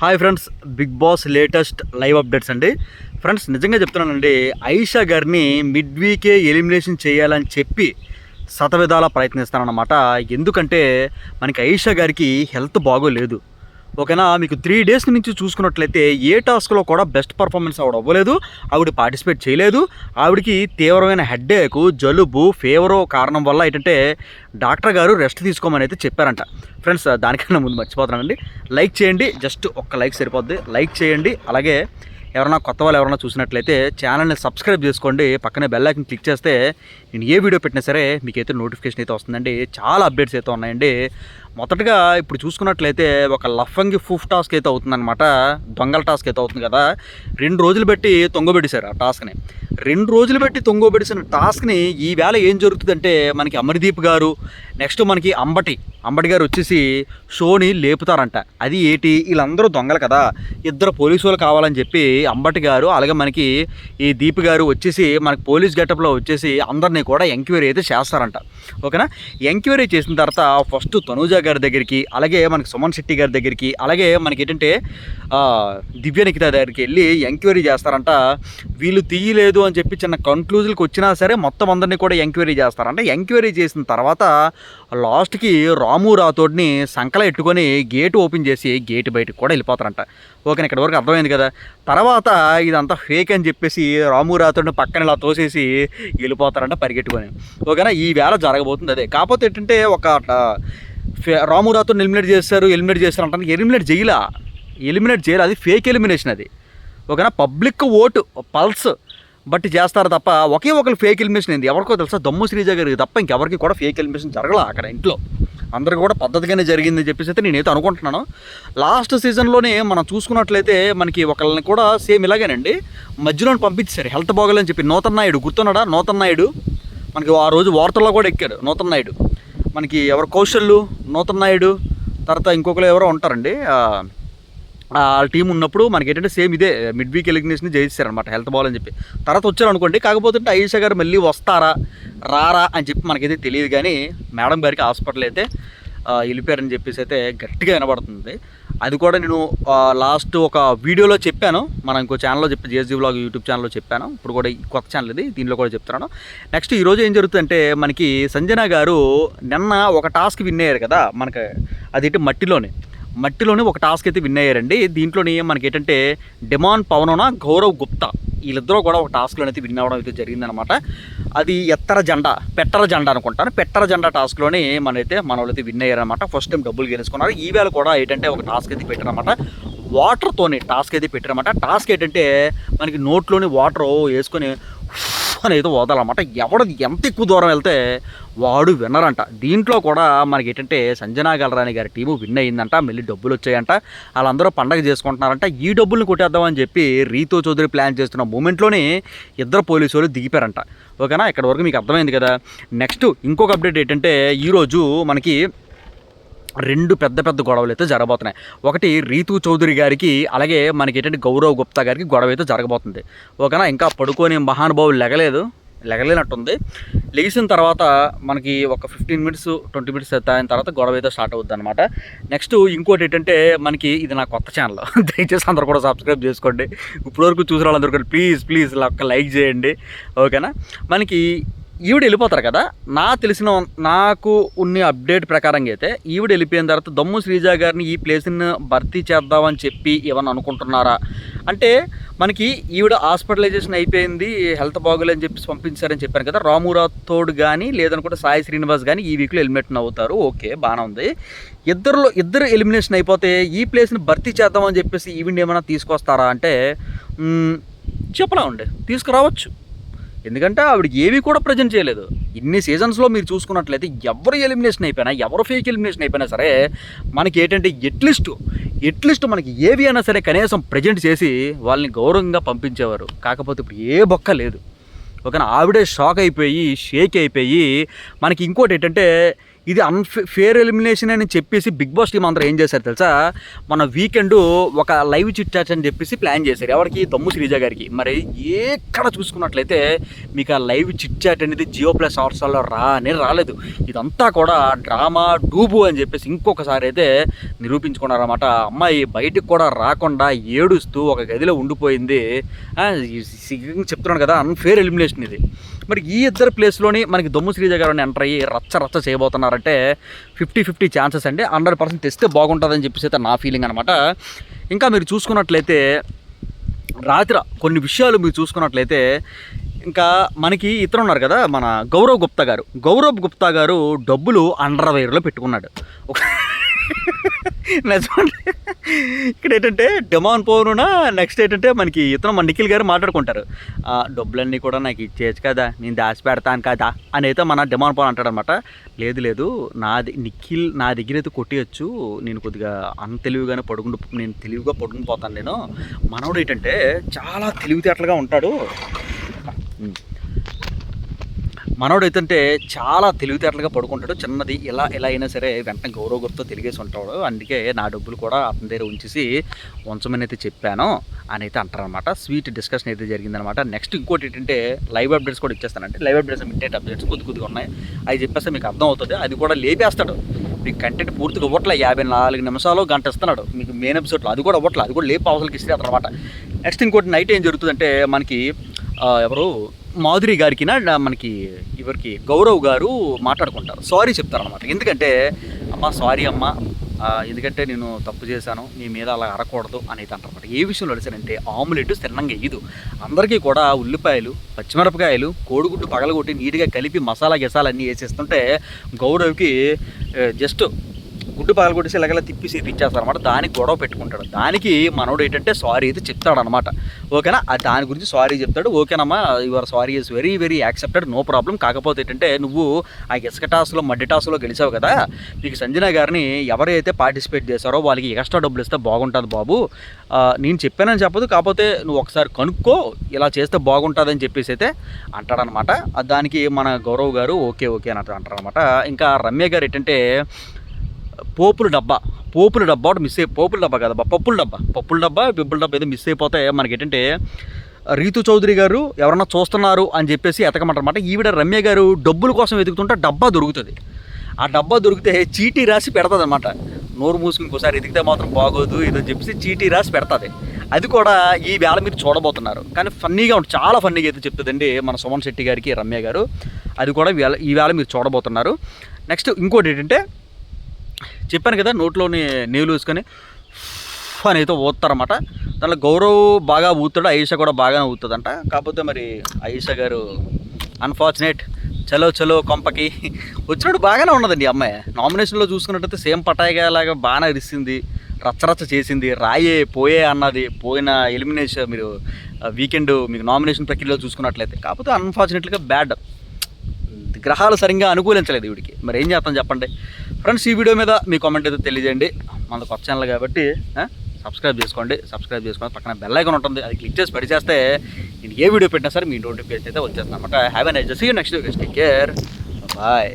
Hi friends Bigg Boss latest live updates అండి. Friends నిజంగా చెప్తున్నానండి ఐషా గారిని మిడ్ వీకే ఎలిమినేషన్ చేయాలని చెప్పి శతవిధాలా ప్రయత్నిస్తానన్నమాట. ఎందుకంటే మనకి ఐషా గారికి హెల్త్ బాగోలేదు. ఓకేనా? మీకు త్రీ డేస్ నుంచి చూసుకున్నట్లయితే ఏ టాస్క్లో కూడా బెస్ట్ పర్ఫార్మెన్స్ ఆవిడ అవ్వలేదు. ఆవిడ పార్టిసిపేట్ చేయలేదు. ఆవిడకి తీవ్రమైన హెడ్ఏక్ జలుబు ఫేవరో కారణం వల్ల ఏంటంటే డాక్టర్ గారు రెస్ట్ తీసుకోమని అయితే చెప్పారంట. ఫ్రెండ్స్ దానికన్నా ముందు మర్చిపోతున్నానండి. లైక్ చేయండి. జస్ట్ ఒక్క లైక్ సరిపోద్ది. లైక్ చేయండి. అలాగే ఎవరైనా కొత్త వాళ్ళు ఎవరైనా చూసినట్లయితే ఛానల్ని సబ్స్క్రైబ్ చేసుకోండి. పక్కనే బెల్ ఐకన్ క్లిక్ చేస్తే నేను ఏ వీడియో పెట్టినా సరే మీకైతే నోటిఫికేషన్ అయితే వస్తుందండి. చాలా అప్డేట్స్ అయితే ఉన్నాయండి. మొదటగా ఇప్పుడు చూసుకున్నట్లయితే ఒక లఫంగి ఫుఫ్ టాస్క్ అయితే అవుతుందన్నమాట. దొంగల టాస్క్ అయితే అవుతుంది కదా. రెండు రోజులు పెట్టి తొంగబెట్టేశారు ఆ టాస్క్ని రెండు రోజులు పెట్టి తొంగబెడిసిన టాస్క్ని ఈ వేళ ఏం జరుగుతుందంటే మనకి అమర్దీప్ గారు నెక్స్ట్ మనకి అంబటి అంబటి గారు వచ్చేసి షోని లేపుతారంట. అది ఏటి? వీళ్ళందరూ దొంగలు కదా. ఇద్దరు పోలీసు వాళ్ళు కావాలని చెప్పి అంబటి గారు అలాగే మనకి ఈ దీప్ గారు వచ్చేసి మనకి పోలీస్ గెటప్లో వచ్చేసి అందరినీ కూడా ఎంక్వైరీ అయితే చేస్తారంట. ఓకేనా? ఎంక్వైరీ చేసిన తర్వాత ఫస్ట్ తనూజ గారి దగ్గరికి అలాగే మనకి సుమన్ శెట్టి గారి దగ్గరికి అలాగే మనకి ఏంటంటే దివ్య నిఖిత దగ్గరికి వెళ్ళి ఎంక్వైరీ చేస్తారంట. వీళ్ళు తీయలేదు అని చెప్పి చిన్న కన్క్లూజన్కి వచ్చినా సరే మొత్తం అందరినీ కూడా ఎంక్వైరీ చేస్తారంట. ఎంక్వైరీ చేసిన తర్వాత లాస్ట్కి రా రాము రాతోడిని సంకల ఎట్టుకొని గేటు ఓపెన్ చేసి గేట్ బయటకు కూడా వెళ్ళిపోతారంట. ఓకే ఇక్కడ వరకు అర్థమైంది కదా. తర్వాత ఇదంతా ఫేక్ అని చెప్పేసి రాము రాతోడిని పక్కన ఇలా తోసేసి వెళ్ళిపోతారంట పరిగెట్టుకొని. ఓకేనా? ఈ వేళ జరగబోతుంది అదే. కాకపోతే ఏంటంటే ఒక ఫే- రాము రాతోడిని ఎలిమినేట్ చేస్తారు ఎలిమినేట్ చేస్తారు అంటే ఎలిమినేట్ చేయలా. ఎలిమినేట్ చేయాలి. అది ఫేక్ ఎలిమినేషన్ అది. ఓకేనా? Public vote pulse. బట్టి చేస్తారు తప్ప ఒకే ఒకరు ఫేక్ ఎలిమినేషన్ అయింది ఎవరికో తెలుసా? దమ్ము శ్రీజ గారికి తప్ప ఇంకెవరికి కూడా ఫేక్ ఎలిమినేషన్ జరగల అక్కడ ఇంట్లో. అందరికీ కూడా పద్ధతిగానే జరిగిందని చెప్పేసి అయితే నేనైతే అనుకుంటున్నాను. లాస్ట్ సీజన్లోనే మనం చూసుకున్నట్లయితే మనకి ఒకళ్ళని కూడా సేమ్ ఇలాగేనండి. మధ్యలో పంపించారు హెల్త్ బాగోలేని చెప్పి నూతన్ నాయుడు. గుర్తున్నాడా? నూతన్ నాయుడు. మనకి ఆ రోజు వార్తల్లో కూడా ఎక్కాడు నూతన్ నాయుడు. మనకి ఎవరు? కౌశల్లు నూతన్ నాయుడు తర్వాత ఇంకొకరు ఎవరో ఉంటారండి. వాళ్ళ టీం ఉన్నప్పుడు మనకి ఏంటంటే సేమ్ ఇదే మిడ్ వీక్ ఎలిమినేషన్ జయిస్తారనమాట హెల్త్ బాల్ అని చెప్పి. తర్వాత వచ్చారు అనుకోండి కాకపోతే ఆయుషా గారు మళ్ళీ వస్తారా రారా అని చెప్పి మనకైతే తెలియదు కానీ మేడం గారికి హాస్పిటల్ అయితే వెళ్ళిపోయారని చెప్పేసి అయితే గట్టిగా వినబడుతుంది. అది కూడా నేను లాస్ట్ ఒక వీడియోలో చెప్పాను. మనం ఇంకో ఛానల్లో చెప్పి జేఎస్జీ బ్లాగ్ యూట్యూబ్ ఛానల్లో చెప్పాను. ఇప్పుడు కూడా ఈ కొత్త ఛానల్ ఇది దీనిలో కూడా చెప్తున్నాను. నెక్స్ట్ ఈరోజు ఏం జరుగుతుందంటే మనకి సంజన గారు నిన్న ఒక టాస్క్ విన్ అయ్యారు కదా మనకి అది మట్టిలోనే. మట్టిలోనే ఒక టాస్క్ అయితే విన్ అయ్యారండి. దీంట్లోని మనకి ఏంటంటే డిమాన్ పవనోన గౌరవ్ గుప్తా వీళ్ళిద్దరూ కూడా ఒక టాస్క్లో అయితే విన్ అవ్వడం అయితే జరిగిందనమాట. అది ఎత్తర జెండా పెట్టర జెండా అనుకుంటాను. పెట్టర జెండా టాస్క్లోని మనైతే మన వాళ్ళైతే విన్ అయ్యారనమాట. ఫస్ట్ టైం డబ్బులు గెలుచుకున్నారు. ఈవేళ కూడా ఏంటంటే ఒక టాస్క్ అయితే పెట్టారనమాట. వాటర్తోనే టాస్క్ అయితే పెట్టారనమాట. టాస్క్ ఏంటంటే మనకి నోట్లోని వాటర్ వేసుకొని అనేది వదలమాట ఎవడు ఎంత ఎక్కువ దూరం వెళ్తే వాడు విన్నరంట. దీంట్లో కూడా మనకి ఏంటంటే సంజనా గలరాని గారి టీము విన్ అయిందంట మళ్ళీ డబ్బులు వచ్చాయంట వాళ్ళందరూ పండగ చేసుకుంటున్నారంట. ఈ డబ్బుల్ని కొట్టేద్దామని చెప్పి రీతో చౌదరి ప్లాన్ చేస్తున్న మూమెంట్లోనే ఇద్దరు పోలీసు వాళ్ళు దిగిపారంట ఓకేనా? ఇక్కడ వరకు మీకు అర్థమైంది కదా? నెక్స్ట్ ఇంకొక అప్డేట్ ఏంటంటే ఈరోజు మనకి రెండు పెద్ద పెద్ద గొడవలు అయితే జరగబోతున్నాయి. ఒకటి రీతు చౌదరి గారికి అలాగే మనకి ఏంటంటే గౌరవ్ గుప్తా గారికి గొడవ అయితే జరగబోతుంది. ఓకేనా? ఇంకా పడుకొని మహానుభావులు లెగలేదు లెగలేనట్టుంది. లెగిసిన తర్వాత మనకి ఒక ఫిఫ్టీన్ మినిట్స్ ట్వంటీ మినిట్స్ అయిన తర్వాత గొడవ అయితే స్టార్ట్ అవుద్ది అనమాట నెక్స్ట్ ఇంకోటి ఏంటంటే మనకి ఇది నా కొత్త ఛానల్ దయచేసి అందరూ కూడా సబ్స్క్రైబ్ చేసుకోండి. ఇప్పటివరకు చూసిన వాళ్ళందరూ కూడా ప్లీజ్ ప్లీజ్ ఒక లైక్ చేయండి. ఓకేనా? మనకి ఈవిడ వెళ్ళిపోతారు కదా? నా తెలిసిన నాకు ఉన్న అప్డేట్ ప్రకారంగా అయితే ఈవిడ వెళ్ళిపోయిన తర్వాత దమ్ము శ్రీజ గారిని ఈ ప్లేస్ని భర్తీ చేద్దామని చెప్పి ఏమని అనుకుంటున్నారా? అంటే మనకి ఈవిడ హాస్పిటలైజేషన్ అయిపోయింది హెల్త్ బాగోలేదని చెప్పి పంపించారని చెప్పాను కదా? రామురాథోడ్ కానీ లేదనుకుంటే సాయి శ్రీనివాస్ కానీ ఈ వీక్లో ఎలిమినేట్ అవుతారు ఓకే బాగానే ఉంది. ఇద్దరులో ఇద్దరు ఎలిమినేషన్ అయిపోతే ఈ ప్లేస్ని భర్తీ చేద్దామని చెప్పేసి ఈవిడ ఏమైనా తీసుకొస్తారా? అంటే మ్మ్, చెప్పలా ఉండే తీసుకురావచ్చు. ఎందుకంటే ఆవిడకి ఏవి కూడా ప్రజెంట్ చేయలేదు. ఇన్ని సీజన్స్లో మీరు చూసుకున్నట్లయితే ఎవరు ఎలిమినేషన్ అయిపోయినా ఎవరు ఫేక్ ఎలిమినేషన్ అయిపోయినా సరే మనకి ఏంటంటే ఎట్లీస్ట్ ఎట్లీస్ట్ మనకి ఏవి అయినా సరే కనీసం ప్రజెంట్ చేసి వాళ్ళని గౌరవంగా పంపించేవారు. కాకపోతే ఇప్పుడు ఏ బొక్క లేదు. ఓకేనా ఆవిడే షాక్ అయిపోయి షేక్ అయిపోయి మనకి ఇంకోటి ఏంటంటే ఇది అన్ఫే ఫేర్ ఎలిమినేషన్ అని చెప్పేసి బిగ్ బాస్ టీం అందరూ ఏం చేశారు తెలుసా? మన వీకెండ్ ఒక లైవ్ చిట్ చాట్ అని చెప్పేసి ప్లాన్ చేశారు. ఎవరికి? దమ్ము శ్రీజ గారికి. మరి ఎక్కడ చూసుకున్నట్లయితే మీకు ఆ లైవ్ చిట్ చాట్ అనేది జియో ప్లస్ హాట్స్టార్లో అనేది రాలేదు. ఇదంతా కూడా డ్రామా డూబు అని చెప్పేసి ఇంకొకసారి అయితే నిరూపించుకున్నారన్నమాట. అమ్మాయి బయటికి కూడా రాకుండా ఏడుస్తూ ఒక గదిలో ఉండిపోయింది. చెప్తున్నాను కదా అన్ఫేర్ ఎలిమినేషన్ ఇది. మరి ఈ ఇద్దరు ప్లేస్లోని మనకి దొమ్ము శ్రీజ గారిని ఎంటర్ అయ్యి రచ్చ రచ్చ చేయబోతున్నారు అంటే ఫిఫ్టీ ఫిఫ్టీ ఛాన్సెస్ అండి. హండ్రెడ్ పర్సెంట్ తెస్తే బాగుంటుందని చెప్పేసి అయితే నా ఫీలింగ్ అనమాట ఇంకా మీరు చూసుకున్నట్లయితే రాత్రి కొన్ని విషయాలు మీరు చూసుకున్నట్లయితే ఇంకా మనకి ఇతరు ఉన్నారు కదా మన గౌరవ్ గుప్తా గారు. గౌరవ్ గుప్తా గారు డబ్బులు అండర్ వేర్లో పెట్టుకున్నాడు ఒక ఇక్కడ ఏంటంటే డిమాన్ పోరున నెక్స్ట్ ఏంటంటే మనకి ఇతను మన నిఖిల్ గారు మాట్లాడుకుంటారు. డబ్బులన్నీ కూడా నాకు ఇచ్చేయచ్చు కదా నేను దాచి పెడతాను కదా అని అయితే మన డిమాన్ పవన్ అంటాడు అనమాట లేదు లేదు నాది నిఖిల్ నా దగ్గర అయితే కొట్టేయచ్చు. నేను కొద్దిగా అంత తెలివిగానే పడుకుంటూ నేను తెలివిగా పడుకుని పోతాను నేను. మనవడు ఏంటంటే చాలా తెలివితేటలుగా ఉంటాడు. మనోడు అయితే చాలా తెలివితేటలుగా పడుకుంటాడు. చిన్నది ఇలా ఎలా అయినా సరే వెంటనే గౌరవ గుర్తో తెలిగేసి ఉంటాడు. అందుకే నా డబ్బులు కూడా అతని దగ్గర ఉంచేసి ఉంచమని అయితే చెప్పాను అని అయితే అంటారనమాట స్వీట్ డిస్కషన్ అయితే జరిగిందనమాట నెక్స్ట్ ఇంకోటి ఏంటంటే లైవ్ అప్డేట్స్ కూడా ఇచ్చేస్తానంటే లైవ్ అప్డేట్స్ మిట్టేట్ అప్డేట్స్ కొద్ది కొద్దిగా ఉన్నాయి. అవి చెప్పేస్తే మీకు అర్థం అవుతుంది. అది కూడా లేపేస్తాడు. మీకు కంటెంట్ పూర్తిగా ఇవ్వట్లే. యాభై నాలుగు నిమిషాలు గంట ఇస్తున్నాడు. మీకు మెయిన్ ఎపిసోడ్లో అది కూడా ఇవ్వట్లే. అది కూడా లేపు అవసరాలకి ఇస్తే అనమాట నెక్స్ట్ ఇంకోటి నైట్ ఏం జరుగుతుందంటే మనకి ఎవరు? మాధురి గారికి మనకి ఎవరికి గౌరవ్ గారు మాట్లాడుకుంటారు. సారీ చెప్తారనమాట ఎందుకంటే అమ్మ సారీ అమ్మ. ఎందుకంటే నేను తప్పు చేశాను. నీ మీద అలా అరకూడదు అనేది అంటారనమాట ఏ విషయంలో అడిచానంటే ఆమ్లెట్ తిన్నంగా వేయదు అందరికీ కూడా ఉల్లిపాయలు పచ్చిమిరపకాయలు కోడిగుడ్డు పగలగొట్టి నీట్గా కలిపి మసాలా గసాలు వేసేస్తుంటే గౌరవ్కి జస్ట్ గుడ్డు పగలగొట్టేసి ఇలాగలా తిప్పేసి ఇచ్చేస్తారనమాట దానికి గొడవ పెట్టుకుంటాడు. దానికి మనోడు ఏంటంటే సారీ అయితే చెప్తాడు అనమాట ఓకేనా? దాని గురించి సారీ చెప్తాడు. ఓకేనమ్మా your sorry is very very accepted no problem కాకపోతే ఏంటంటే నువ్వు ఆ ఇసుక టాస్లో మడ్డి టాస్లో గెలిచావు కదా? నీకు సంజన గారిని ఎవరైతే పార్టిసిపేట్ చేశారో వాళ్ళకి ఎక్స్ట్రా డబ్బులు ఇస్తే బాగుంటుంది బాబు. నేను చెప్పానని చెప్పదు. కాకపోతే నువ్వు ఒకసారి కనుక్కో. ఇలా చేస్తే బాగుంటుందని చెప్పేసి అయితే అంటాడనమాట దానికి మన గౌరవ్ గారు ఓకే ఓకే అని అంటారనమాట ఇంకా రమ్య గారు ఏంటంటే పోపుల డబ్బా. పోపుల డబ్బా ఒకటి మిస్ అయ్యి పోపుల డబ్బా కదబ్బా పప్పుల డబ్బా. పప్పుల డబ్బా పిప్పుల డబ్బా ఏదో మిస్ అయిపోతే మనకి ఏంటంటే రీతు చౌదరి గారు ఎవరన్నా చూస్తున్నారు అని చెప్పేసి ఎతకమంటారన్నమాట ఈవిడ రమ్య గారు డబ్బుల కోసం వెతుకుతుంటే డబ్బా దొరుకుతుంది. ఆ డబ్బా దొరికితే చీటీ రాసి పెడతాది అనమాట నోరు మూసుకుని ఇంకోసారి ఎదిగితే మాత్రం బాగోదు ఇదో చెప్పేసి చీటీ రాసి పెడతాది. అది కూడా ఈ వేళ మీరు చూడబోతున్నారు. కానీ ఫన్నీగా ఉంటుంది చాలా ఫన్నీగా అయితే చెప్తుందండి మన సుమన్ శెట్టి గారికి రమ్య గారు. అది కూడా ఈ వేళ మీరు చూడబోతున్నారు. నెక్స్ట్ ఇంకోటి ఏంటంటే చెప్పాను కదా నోట్లోని నీళ్ళు వేసుకొని అని అయితే ఊతారన్నమాట దాంట్లో గౌరవ్ బాగా ఊతాడు ఐషా కూడా బాగానే ఊతుందంట. కాకపోతే మరి ఐషా గారు అన్ఫార్చునేట్ చలో చలో కొంపకి వచ్చినట్టు బాగానే ఉన్నదండి అమ్మాయి. నామినేషన్లో చూసుకున్నట్టయితే సేమ్ పటాయిగా లాగా బాగానే అరిసింది రచ్చరచ్చ చేసింది రాయే పోయే అన్నది పోయిన ఎలిమినేషన్ మీరు వీకెండ్ మీకు నామినేషన్ ప్రక్రియలో చూసుకున్నట్లయితే. కాకపోతే అన్ఫార్చునేట్గా బ్యాడ్ గ్రహాలు సరిగ్గా అనుకూలించలేదు వీడికి. మరి ఏం చేస్తాం చెప్పండి? ఫ్రెండ్స్ ఈ వీడియో మీద మీ కామెంట్ అయితే తెలియజేయండి. మన కొత్త ఛానల్ కాబట్టి సబ్స్క్రైబ్ చేసుకోండి. సబ్స్క్రైబ్ చేసుకోండి పక్కన బెల్ ఐకాన్ ఉంటుంది. అది క్లిక్ చేసి పడి చేస్తే నేను ఏ వీడియో పెట్టినా సరే మీ నోటిఫికేషన్ అయితే వచ్చేస్తాను అనమాట have N ఎజ్ see next take care bye